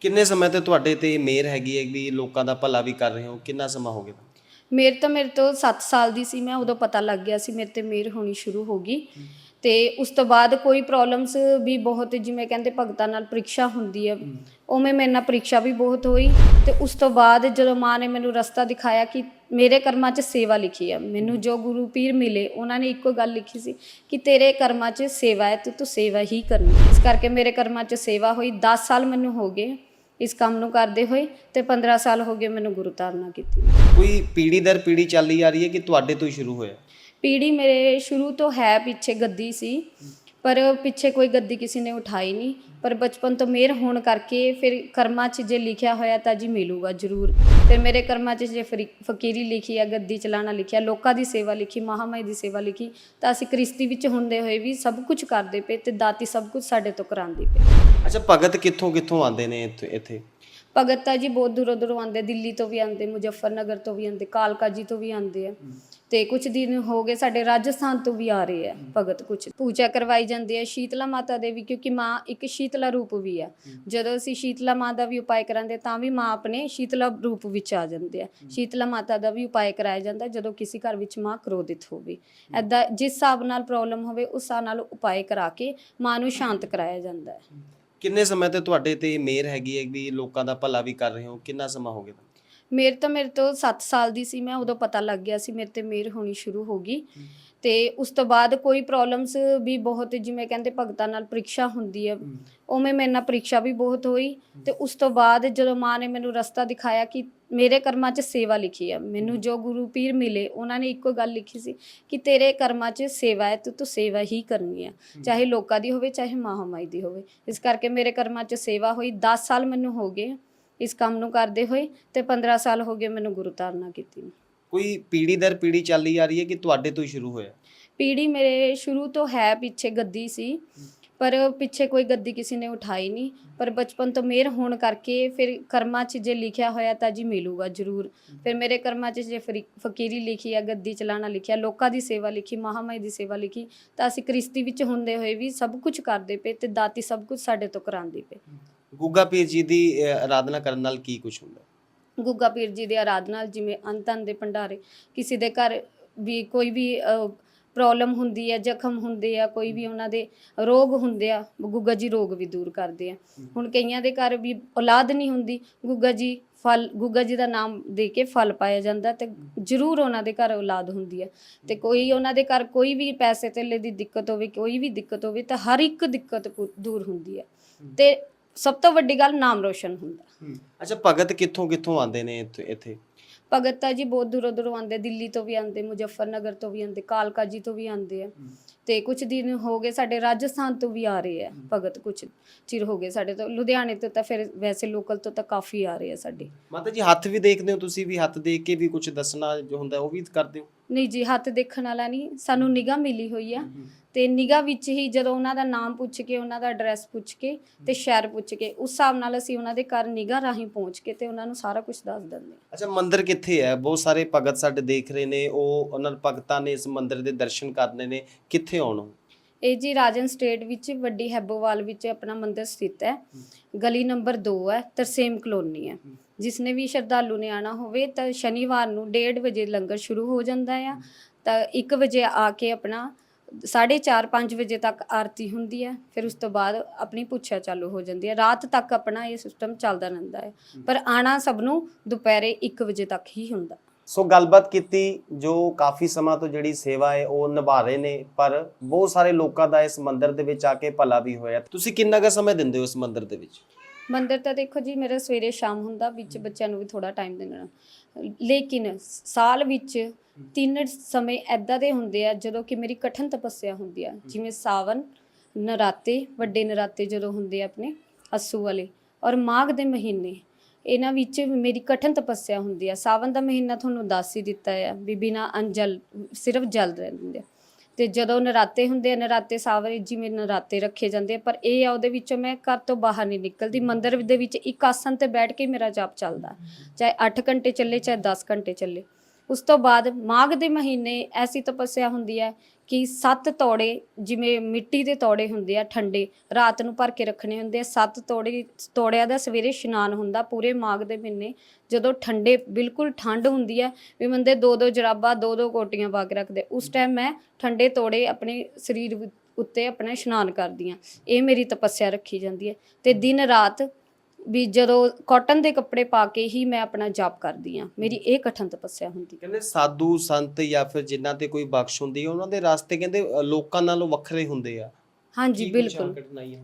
ਕਿੰਨੇ ਸਮੇਂ ਤੋਂ ਤੁਹਾਡੇ ਤੇ ਮਿਹਰ ਹੈਗੀ ਹੈ ਵੀ ਲੋਕਾਂ ਦਾ ਭਲਾ ਵੀ ਕਰ ਰਹੇ ਹੋ? ਕਿੰਨਾ ਸਮਾਂ ਹੋ ਗਿਆ? ਮੇਰੇ ਤਾਂ ਮੇਰੇ ਤੋਂ 7 ਸਾਲ ਦੀ ਸੀ ਮੈਂ, ਉਦੋਂ ਪਤਾ ਲੱਗ ਗਿਆ ਸੀ ਮੇਰੇ ਤੇ ਮਿਹਰ ਹੋਣੀ ਸ਼ੁਰੂ ਹੋ ਗਈ। ਤੇ ਉਸ ਤੋਂ ਬਾਅਦ ਕੋਈ ਪ੍ਰੋਬਲਮਸ ਵੀ ਬਹੁਤ, ਜਿਵੇਂ ਕਹਿੰਦੇ ਭਗਤਾਂ ਨਾਲ ਪ੍ਰੀਖਿਆ ਹੁੰਦੀ ਹੈ, ਉਵੇਂ ਮੇਰੇ ਨਾਲ ਪ੍ਰੀਖਿਆ ਵੀ ਬਹੁਤ ਹੋਈ। ਤੇ ਉਸ ਤੋਂ ਬਾਅਦ ਜਦੋਂ ਮਾਂ ਨੇ ਮੈਨੂੰ ਰਸਤਾ ਦਿਖਾਇਆ ਕਿ ਮੇਰੇ ਕਰਮਾਂ 'ਚ ਸੇਵਾ ਲਿਖੀ ਹੈ ਮੈਨੂੰ ਜੋ ਗੁਰੂ ਪੀਰ ਮਿਲੇ, ਉਹਨਾਂ ਨੇ ਇੱਕੋ ਗੱਲ ਲਿਖੀ ਸੀ ਕਿ ਤੇਰੇ ਕਰਮਾਂ 'ਚ ਸੇਵਾ ਹੈ ਤੂੰ ਤੂੰ ਸੇਵਾ ਹੀ ਕਰਨੀ। ਇਸ ਕਰਕੇ ਮੇਰੇ ਕਰਮਾਂ 'ਚ ਸੇਵਾ ਹੋਈ 10 ਸਾਲ ਮੈਨੂੰ ਹੋ ਗਏ। ਇਸ ਕੰਮ ਨੂੰ ਕਰਦੇ ਹੋਏ ਤੇ 15 ਸਾਲ ਹੋ ਗਏ ਮੈਨੂੰ ਗੁਰੂ ਧਾਰਨਾ ਕੀਤੀ। ਕੋਈ ਪੀੜੀ ਦਰ ਪੀੜੀ ਚੱਲੀ ਆ ਰਹੀ ਹੈ ਕਿ ਤੁਹਾਡੇ ਤੋਂ ਹੀ ਸ਼ੁਰੂ ਹੋਇਆ? ਪੀੜੀ ਮੇਰੇ ਸ਼ੁਰੂ ਤੋਂ ਹੈ ਪਿੱਛੇ ਗੱਦੀ ਸੀ। ਪਰ ਪਿੱਛੇ ਕੋਈ ਗੱਦੀ ਕਿਸੇ ਨੇ ਉਠਾਈ ਨਹੀਂ। ਪਰ ਬਚਪਨ ਤੋਂ ਮਿਹਰ ਹੋਣ ਕਰਕੇ ਫਿਰ ਕਰਮਾਂ 'ਚ ਜੇ ਲਿਖਿਆ ਹੋਇਆ ਤਾਂ ਜੀ ਮਿਲੂਗਾ ਜ਼ਰੂਰ। ਫਿਰ ਮੇਰੇ ਕਰਮਾਂ 'ਚ ਜੇ ਫਕੀਰੀ ਲਿਖੀ ਆ ਗੱਦੀ ਚਲਾਣਾ ਲਿਖਿਆ ਲੋਕਾਂ ਦੀ ਸੇਵਾ ਲਿਖੀ ਮਹਾਮਾਈ ਦੀ ਸੇਵਾ ਲਿਖੀ ਤਾਂ ਅਸੀਂ ਕ੍ਰਿਸਤੀ ਵਿੱਚ ਹੁੰਦੇ ਹੋਏ ਵੀ ਸਭ ਕੁਝ ਕਰਦੇ ਪਏ ਤੇ ਦਾਤੀ ਸਭ ਕੁਝ ਸਾਡੇ ਤੋਂ ਕਰਾਉਂਦੀ ਪਈ ਅੱਛਾ ਭਗਤ ਕਿੱਥੋਂ ਕਿੱਥੋਂ ਆਉਂਦੇ ਨੇ ਇੱਥੇ ਇੱਥੇ? ਭਗਤ ਤਾਂ ਜੀ ਬਹੁਤ ਦੂਰੋਂ ਦੂਰੋਂ ਆਉਂਦੇ ਦਿੱਲੀ ਤੋਂ ਵੀ ਆਉਂਦੇ ਮੁਜ਼ੱਫਰਨਗਰ ਤੋਂ ਵੀ ਆਉਂਦੇ ਕਾਲਕਾ ਜੀ ਤੋਂ ਵੀ ਆਉਂਦੇ ਆ। ਤੇ ਕੁਝ ਦਿਨ ਹੋ ਗਏ ਸਾਡੇ ਰਾਜਸਥਾਨ ਤੋਂ ਵੀ ਆ ਰਹੇ ਆ ਭਗਤ ਕੁਝ ਪੂਜਾ ਕਰਵਾਈ ਜਾਂਦੀ ਹੈ ਸ਼ੀਤਲਾ ਮਾਤਾ ਦੇ ਵੀ ਕਿਉਂਕਿ ਮਾਂ ਇੱਕ ਸ਼ੀਤਲਾ ਰੂਪ ਵੀ ਆ। ਜਦੋਂ ਅਸੀਂ ਸ਼ੀਤਲਾ ਮਾਂ ਦਾ ਵੀ ਉਪਾਅ ਕਰਾਂਦੇ ਤਾਂ ਵੀ ਮਾਂ ਆਪਣੇ ਸ਼ੀਤਲਾ ਰੂਪ ਵਿੱਚ ਆ ਜਾਂਦੇ ਆ ਸ਼ੀਤਲਾ ਮਾਤਾ ਦਾ ਵੀ ਉਪਾਅ ਕਰਾਇਆ ਜਾਂਦਾ ਜਦੋਂ ਕਿਸੇ ਘਰ ਵਿੱਚ ਮਾਂ ਕ੍ਰੋਧਿਤ ਹੋਵੇ। ਐਦਾਂ ਜਿਸ ਹਿਸਾਬ ਨਾਲ ਪ੍ਰੋਬਲਮ ਹੋਵੇ ਉਸ ਹਿਸਾਬ ਨਾਲ ਉਪਾਅ ਕਰਾ ਕੇ ਮਾਂ ਨੂੰ ਸ਼ਾਂਤ ਕਰਾਇਆ ਜਾਂਦਾ ਹੈ। ਕਿੰਨੇ ਸਮੇਂ ਤੋਂ ਤੁਹਾਡੇ ਤੇ ਮਿਹਰ ਹੈਗੀ ਹੈ ਵੀ ਲੋਕਾਂ ਦਾ ਭਲਾ ਵੀ ਕਰ ਰਹੇ ਹੋ? ਕਿੰਨਾ ਸਮਾਂ ਹੋ ਗਿਆ ਮੇਰੇ ਤਾਂ ਮੇਰੇ ਤੋਂ 7 ਸਾਲ ਦੀ ਸੀ ਮੈਂ ਉਦੋਂ ਪਤਾ ਲੱਗ ਗਿਆ ਸੀ ਮੇਰੇ ਤੇ ਮਿਹਰ ਹੋਣੀ ਸ਼ੁਰੂ ਹੋ ਗਈ। ਤੇ ਉਸ ਤੋਂ ਬਾਅਦ ਕੋਈ ਪ੍ਰੋਬਲਮਸ ਵੀ ਬਹੁਤ ਜਿਵੇਂ ਕਹਿੰਦੇ ਭਗਤਾਂ ਨਾਲ ਪ੍ਰੀਖਿਆ ਹੁੰਦੀ ਹੈ ਉਵੇਂ ਮੇਰੇ ਨਾਲ ਪ੍ਰੀਖਿਆ ਵੀ ਬਹੁਤ ਹੋਈ। ਤੇ ਉਸ ਤੋਂ ਬਾਅਦ ਜਦੋਂ ਮਾਂ ਨੇ ਮੈਨੂੰ ਰਸਤਾ ਦਿਖਾਇਆ ਕਿ ਮੇਰੇ ਕਰਮਾਂ 'ਚ ਸੇਵਾ ਲਿਖੀ ਹੈ ਮੈਨੂੰ ਜੋ ਗੁਰੂ ਪੀਰ ਮਿਲੇ ਉਹਨਾਂ ਨੇ ਇੱਕੋ ਗੱਲ ਲਿਖੀ ਸੀ ਕਿ ਤੇਰੇ ਕਰਮਾਂ 'ਚ ਸੇਵਾ ਹੈ ਤੇ ਤੂੰ ਸੇਵਾ ਹੀ ਕਰਨੀ ਹੈ। ਚਾਹੇ ਲੋਕਾਂ ਦੀ ਹੋਵੇ ਚਾਹੇ ਮਹਾਮਾਈ ਦੀ ਹੋਵੇ। ਇਸ ਕਰਕੇ ਮੇਰੇ ਕਰਮਾਂ 'ਚ ਸੇਵਾ ਹੋਈ 10 ਸਾਲ ਮੈਨੂੰ ਹੋ ਗਏ। ਇਸ ਕੰਮ ਨੂੰ ਕਰਦੇ ਹੋਏ ਤੇ 15 ਸਾਲ ਹੋ ਗਏ ਮੈਨੂੰ ਗੁਰੂ ਧਾਰਨਾ ਕੀਤੀ ਨੂੰ। ਕੋਈ ਪੀੜੀ ਦਰ ਪੀੜੀ ਚੱਲੀ ਆ ਰਹੀ ਹੈ ਕਿ ਤੁਹਾਡੇ ਤੋਂ ਹੀ ਸ਼ੁਰੂ ਹੋਇਆ? ਪੀੜੀ ਮੇਰੇ ਸ਼ੁਰੂ ਤੋਂ ਹੈ ਪਿੱਛੇ ਗੱਦੀ ਸੀ ਪਰ ਪਿੱਛੇ ਕੋਈ ਗੱਦੀ ਕਿਸੇ ਨੇ ਉਠਾਈ ਨਹੀਂ। ਪਰ ਬਚਪਨ ਤੋਂ ਮਿਹਰ ਹੋਣ ਕਰਕੇ ਫਿਰ ਕਰਮਾਂ 'ਚ ਜੇ ਲਿਖਿਆ ਹੋਇਆ ਤਾਂ ਜੀ ਮਿਲੂਗਾ ਜ਼ਰੂਰ। ਫਿਰ ਮੇਰੇ ਕਰਮਾਂ 'ਚ ਜੇ ਫਕੀਰੀ ਲਿਖੀ ਆ ਗੱਦੀ ਚਲਾਣਾ ਲਿਖਿਆ ਲੋਕਾਂ ਦੀ ਸੇਵਾ ਲਿਖੀ ਮਹਾਮਾਈ ਦੀ ਸੇਵਾ ਲਿਖੀ ਤਾਂ ਅਸੀਂ ਕ੍ਰਿਸਤੀ ਵਿੱਚ ਹੁੰਦੇ ਹੋਏ ਵੀ ਸਭ ਕੁਝ ਕਰਦੇ ਪਏ ਤੇ ਦਾਤੀ ਸਭ ਕੁਝ ਸਾਡੇ ਤੋਂ ਕਰਾਉਂਦੀ ਪਏ ਗੁੱਗਾ ਪੀਰ ਜੀ ਦੀ ਅ, ਆਰਾਧਨਾ ਕਰਨ ਨਾਲ ਕੀ ਕੁਝ ਹੁੰਦਾ? ਗੁੱਗਾ ਪੀਰ ਜੀ ਦੀ ਆਰਾਧਨਾ ਨਾਲ ਜਿਵੇਂ ਅੰਤਨ ਦੇ ਭੰਡਾਰੇ ਕਿਸੇ ਦੇ ਘਰ ਵੀ ਕੋਈ ਵੀ ਪ੍ਰੋਬਲਮ ਹੁੰਦੀ ਹੈ ਜ਼ਖਮ ਹੁੰਦੇ ਆ ਕੋਈ ਵੀ ਉਹਨਾਂ ਦੇ ਰੋਗ ਹੁੰਦੇ ਆ ਗੁੱਗਾ ਜੀ ਰੋਗ ਵੀ ਦੂਰ ਕਰਦੇ ਆ। ਹੁਣ ਕਈਆਂ ਦੇ ਘਰ ਵੀ ਔਲਾਦ ਨਹੀਂ ਹੁੰਦੀ ਗੁੱਗਾ ਜੀ ਫਲ ਗੁੱਗਾ ਜੀ ਦਾ ਨਾਮ ਦੇ ਕੇ ਫਲ ਪਾਇਆ ਜਾਂਦਾ ਤੇ ਜ਼ਰੂਰ ਉਹਨਾਂ ਦੇ ਘਰ ਔਲਾਦ ਹੁੰਦੀ ਹੈ ਤੇ ਕੋਈ ਉਹਨਾਂ ਦੇ ਘਰ ਕੋਈ ਵੀ ਪੈਸੇ ਧੇਲੇ ਦੀ ਦਿੱਕਤ ਹੋਵੇ ਕੋਈ ਵੀ ਦਿੱਕਤ ਹੋਵੇ ਤਾਂ ਹਰ ਇੱਕ ਦਿੱਕਤ ਪੁ- ਦੂਰ ਹੁੰਦੀ ਹੈ। ਤੇ ਸਭ ਤੋਂ ਵੱਡੀ ਗੱਲ ਨਾਮ ਰੋਸ਼ਨ ਹੁੰਦਾ। ਅੱਛਾ ਭਗਤ ਕਿੱਥੋਂ ਕਿੱਥੋਂ ਆਉਂਦੇ ਨੇ ਇੱਥੇ ਇੱਥੇ? ਭਗਤ ਤਾਂ ਜੀ ਬਹੁਤ ਦੂਰੋਂ ਦੂਰੋਂ ਆਉਂਦੇ ਦਿੱਲੀ ਤੋਂ ਵੀ ਆਉਂਦੇ ਮੁਜ਼ੱਫਰਨਗਰ ਤੋਂ ਵੀ ਆਉਂਦੇ ਕਾਲਕਾ ਜੀ ਤੋਂ ਵੀ ਆਉਂਦੇ ਆ। ਤੇ ਕੁਝ ਦਿਨ ਹੋ ਗਏ ਸਾਡੇ ਰਾਜਸਥਾਨ ਤੋਂ ਵੀ ਆ ਰਹੇ ਆ ਭਗਤ ਕੁਝ ਚਿਰ ਹੋ ਗਏ ਸਾਡੇ ਤੋਂ। ਲੁਧਿਆਣੇ ਤੋਂ ਤਾਂ ਫਿਰ ਵੈਸੇ ਲੋਕਲ ਤੋਂ ਤਾਂ ਕਾਫੀ ਆ ਰਹੇ ਆ ਸਾਡੇ। ਮਾਤਾ ਜੀ ਹੱਥ ਵੀ ਦੇਖਦੇ ਹੋ ਤੁਸੀਂ ਵੀ ਹੱਥ ਦੇਖ ਕੇ ਵੀ ਕੁਝ ਦੱਸਣਾ ਜੋ ਹੁੰਦਾ ਉਹ ਵੀ ਕਰਦੇ ਹੋ? ਨਹੀਂ ਜੀ ਹੱਥ ਦੇਖਣ ਵਾਲਾ ਨਹੀਂ ਸਾਨੂੰ ਨਿਗਾਹ ਮਿਲੀ ਹੋਈ ਆ। ਤੇ ਨਿਗਾਹ ਵਿੱਚ ਹੀ ਜਦੋਂ ਉਹਨਾਂ ਦਾ ਨਾਮ ਪੁੱਛ ਕੇ ਉਹਨਾਂ ਦਾ ਐਡਰੈਸ ਪੁੱਛ ਕੇ ਤੇ ਸ਼ਹਿਰ ਪੁੱਛ ਕੇ ਉਸ ਹਿਸਾਬ ਨਾਲ ਅਸੀਂ ਉਹਨਾਂ ਦੇ ਘਰ ਨਿਗਾਹ ਰਾਹੀਂ ਪਹੁੰਚ ਕੇ ਤੇ ਉਹਨਾਂ ਨੂੰ ਸਾਰਾ ਕੁਝ ਦੱਸ ਦਿੰਦੇ ਹਾਂ। ਅੱਛਾ ਮੰਦਿਰ ਕਿੱਥੇ ਹੈ? ਬਹੁਤ ਸਾਰੇ ਭਗਤ ਸਾਡੇ ਦੇਖ ਰਹੇ ਨੇ ਉਹ ਉਹਨਾਂ ਭਗਤਾਂ ਨੇ ਇਸ ਮੰਦਿਰ ਦੇ ਦਰਸ਼ਨ ਕਰਨੇ ਨੇ ਕਿੱਥੇ ਆਉਣਾ ਇਹ ਜੀ ਰਾਜਨ ਸਟੇਟ ਵਿੱਚ ਵੱਡੀ ਹੈਬੋਵਾਲ ਵਿੱਚ ਆਪਣਾ ਮੰਦਿਰ ਸਥਿਤ ਹੈ। ਗਲੀ ਨੰਬਰ 2 ਹੈ ਤਰਸੇਮ ਕਲੋਨੀ ਹੈ। ਜਿਸਨੇ ਵੀ ਸ਼ਰਧਾਲੂ ਨੇ ਆਣਾ ਹੋਵੇ ਤਾਂ ਸ਼ਨੀਵਾਰ ਨੂੰ 1:30 ਵਜੇ ਲੰਗਰ ਸ਼ੁਰੂ ਹੋ ਜਾਂਦਾ ਆ। ਤਾਂ 1 ਵਜੇ ਆ ਕੇ ਆਪਣਾ 4:30 5 ਵਜੇ ਤੱਕ ਆਰਤੀ ਹੁੰਦੀ ਹੈ, ਫਿਰ ਉਸ ਤੋਂ ਬਾਅਦ ਆਪਣੀ ਪੁੱਛਿਆ ਚਾਲੂ ਹੋ ਜਾਂਦੀ ਹੈ। ਰਾਤ ਤੱਕ ਆਪਣਾ ਇਹ ਸਿਸਟਮ ਚੱਲਦਾ ਰਹਿੰਦਾ ਹੈ, ਪਰ ਆਣਾ ਸਭ ਨੂੰ ਦੁਪਹਿਰੇ 1 ਵਜੇ ਤੱਕ ਹੀ ਹੁੰਦਾ। ਸੋ ਗੱਲਬਾਤ ਕੀਤੀ, ਜੋ ਕਾਫੀ ਸਮਾਂ ਤੋਂ ਜਿਹੜੀ ਸੇਵਾ ਹੈ, ਉਹ ਨਿਭਾ ਰਹੇ ਨੇ, ਪਰ ਬਹੁਤ ਸਾਰੇ ਲੋਕਾਂ ਦਾ ਇਸ ਮੰਦਿਰ ਦੇ ਵਿੱਚ ਆ ਕੇ ਭਲਾ ਵੀ ਹੋਇਆ। ਤੁਸੀਂ ਕਿੰਨਾ ਕੁ ਸਮਾਂ ਦਿੰਦੇ ਹੋ ਇਸ ਮੰਦਿਰ ਦੇ ਵਿੱਚ? ਮੰਦਿਰ ਤਾਂ ਦੇਖੋ ਜੀ ਮੇਰਾ ਸਵੇਰੇ ਸ਼ਾਮ ਹੁੰਦਾ ਵਿੱਚ ਬੱਚਿਆਂ ਨੂੰ ਵੀ ਥੋੜਾ ਟਾਈਮ ਦੇਣਾ। ਲੇਕਿਨ ਸਾਲ ਵਿੱਚ ਤਿੰਨ ਸਮੇਂ ਐਦਾਂ ਦੇ ਹੁੰਦੇ ਆ ਜਦੋਂ ਕਿ ਮੇਰੀ ਕਠਨ ਤਪੱਸਿਆ ਹੁੰਦੀ ਆ। ਜਿਵੇਂ ਸਾਵਨ ਨਰਾਤੇ ਵੱਡੇ ਨਰਾਤੇ ਜਦੋਂ ਹੁੰਦੇ ਆ ਆਪਣੇ ਅਸੂ ਵਾਲੇ ਔਰ ਮਾਘ ਦੇ ਮਹੀਨੇ। ਇਹਨਾਂ ਵਿੱਚ ਮੇਰੀ ਕਠਨ ਤਪੱਸਿਆ ਹੁੰਦੀ ਆ। ਸਾਵਨ ਦਾ ਮਹੀਨਾ ਤੁਹਾਨੂੰ ਦੱਸ ਹੀ ਦਿੱਤਾ ਆ ਵੀ ਬਿਨਾ ਅੰਜਲ ਸਿਰਫ ਜਲ ਰਹਿੰਦੇ ਆ। ਤੇ ਜਦੋਂ ਨਰਾਤੇ ਹੁੰਦੇ ਆ ਨਰਾਤੇ ਸਾਵਰੇ ਜਿਵੇਂ ਨਰਾਤੇ ਰੱਖੇ ਜਾਂਦੇ ਆ ਪਰ ਇਹ ਆ ਉਹਦੇ ਵਿੱਚੋਂ ਮੈਂ ਘਰ ਤੋਂ ਬਾਹਰ ਨਹੀਂ ਨਿਕਲਦੀ। ਮੰਦਿਰ ਦੇ ਵਿੱਚ ਇੱਕ ਆਸਨ ਤੇ ਬੈਠ ਕੇ ਮੇਰਾ ਜਾਪ ਚੱਲਦਾ। ਚਾਹੇ 8 ਘੰਟੇ ਚੱਲੇ ਚਾਹੇ 10 ਘੰਟੇ ਚੱਲੇ। ਉਸ ਤੋਂ ਬਾਅਦ ਮਾਘ ਦੇ ਮਹੀਨੇ ਐਸੀ ਤਪੱਸਿਆ ਹੁੰਦੀ ਹੈ ਕਿ ਸੱਤ ਤੋੜੇ ਜਿਵੇਂ ਮਿੱਟੀ ਦੇ ਤੋੜੇ ਹੁੰਦੇ ਆ ਠੰਡੇ, ਰਾਤ ਨੂੰ ਭਰ ਕੇ ਰੱਖਣੇ ਹੁੰਦੇ ਆ। ਸੱਤ ਤੋੜੇ, ਤੋੜਿਆਂ ਦਾ ਸਵੇਰੇ ਇਸ਼ਨਾਨ ਹੁੰਦਾ ਪੂਰੇ ਮਾਘ ਦੇ ਮਹੀਨੇ, ਜਦੋਂ ਠੰਡੇ ਬਿਲਕੁਲ ਠੰਡ ਹੁੰਦੀ ਹੈ, ਵੀ ਬੰਦੇ ਦੋ ਦੋ ਜਰਾਬਾਂ, ਦੋ ਦੋ ਕੋਟੀਆਂ ਪਾ ਕੇ ਰੱਖਦੇ ਉਸ ਟਾਈਮ ਮੈਂ ਠੰਡੇ ਤੋੜੇ ਆਪਣੇ ਸਰੀਰ ਉੱਤੇ ਆਪਣਾ ਇਸ਼ਨਾਨ ਕਰਦੀ ਆ ਇਹ ਮੇਰੀ ਤਪੱਸਿਆ ਰੱਖੀ ਜਾਂਦੀ ਹੈ ਤੇ ਦਿਨ ਰਾਤ ਵੀ ਜਦੋਂ ਕਾਟਨ ਦੇ ਕੱਪੜੇ ਪਾ ਕੇ ਹੀ ਮੈਂ ਆਪਣਾ ਜਾਪ ਕਰਦੀ ਆ ਮੇਰੀ ਇਹ ਕਠਨ ਤਪੱਸਿਆ ਹੁੰਦੀ। ਹੈ ਕਹਿੰਦੇ ਸਾਧੂ ਸੰਤ ਜਾਂ ਫਿਰ ਜਿਨ੍ਹਾਂ ਤੇ ਕੋਈ ਬਖਸ਼ ਹੁੰਦੀ ਹੈ ਉਹਨਾਂ ਦੇ ਰਸਤੇ ਕਹਿੰਦੇ ਅ, ਲੋਕਾਂ ਨਾਲੋਂ ਵੱਖਰੇ ਹੁੰਦੇ ਆ। ਹਾਂਜੀ ਬਿਲਕੁਲ?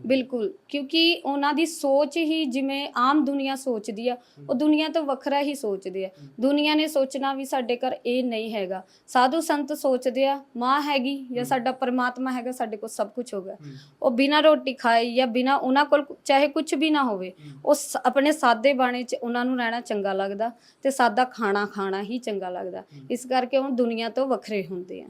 ਬਿਲਕੁਲ ਕਿਉਂਕਿ ਉਹਨਾਂ ਦੀ ਸੋਚ ਹੀ ਜਿਵੇਂ ਆਮ ਦੁਨੀਆ ਸੋਚਦੀ ਆ ਉਹ ਦੁਨੀਆ ਤੋਂ ਵੱਖਰਾ ਹੀ ਸੋਚਦੇ ਆ। ਦੁਨੀਆ ਨੇ ਸੋਚਣਾ ਵੀ ਸਾਡੇ ਘਰ ਇਹ ਨਹੀਂ ਹੈਗਾ। ਸਾਧੂ ਸੰਤ ਸੋਚਦੇ ਆ ਮਾਂ ਹੈਗੀ ਜਾਂ ਸਾਡਾ ਪਰਮਾਤਮਾ ਹੈਗਾ ਸਾਡੇ ਕੋਲ ਸਭ ਕੁਝ ਹੋਗਾ। ਉਹ ਬਿਨਾਂ ਰੋਟੀ ਖਾਏ ਜਾਂ ਬਿਨਾਂ ਉਹਨਾਂ ਕੋਲ ਚਾਹੇ ਕੁਝ ਵੀ ਨਾ ਹੋਵੇ ਉਹ ਆਪਣੇ ਸਾਦੇ ਬਾਣੇ 'ਚ ਉਹਨਾਂ ਨੂੰ ਰਹਿਣਾ ਚੰਗਾ ਲੱਗਦਾ ਤੇ ਸਾਦਾ ਖਾਣਾ ਖਾਣਾ ਹੀ ਚੰਗਾ ਲੱਗਦਾ। ਇਸ ਕਰਕੇ ਉਹ ਦੁਨੀਆ ਤੋਂ ਵੱਖਰੇ ਹੁੰਦੇ ਆ।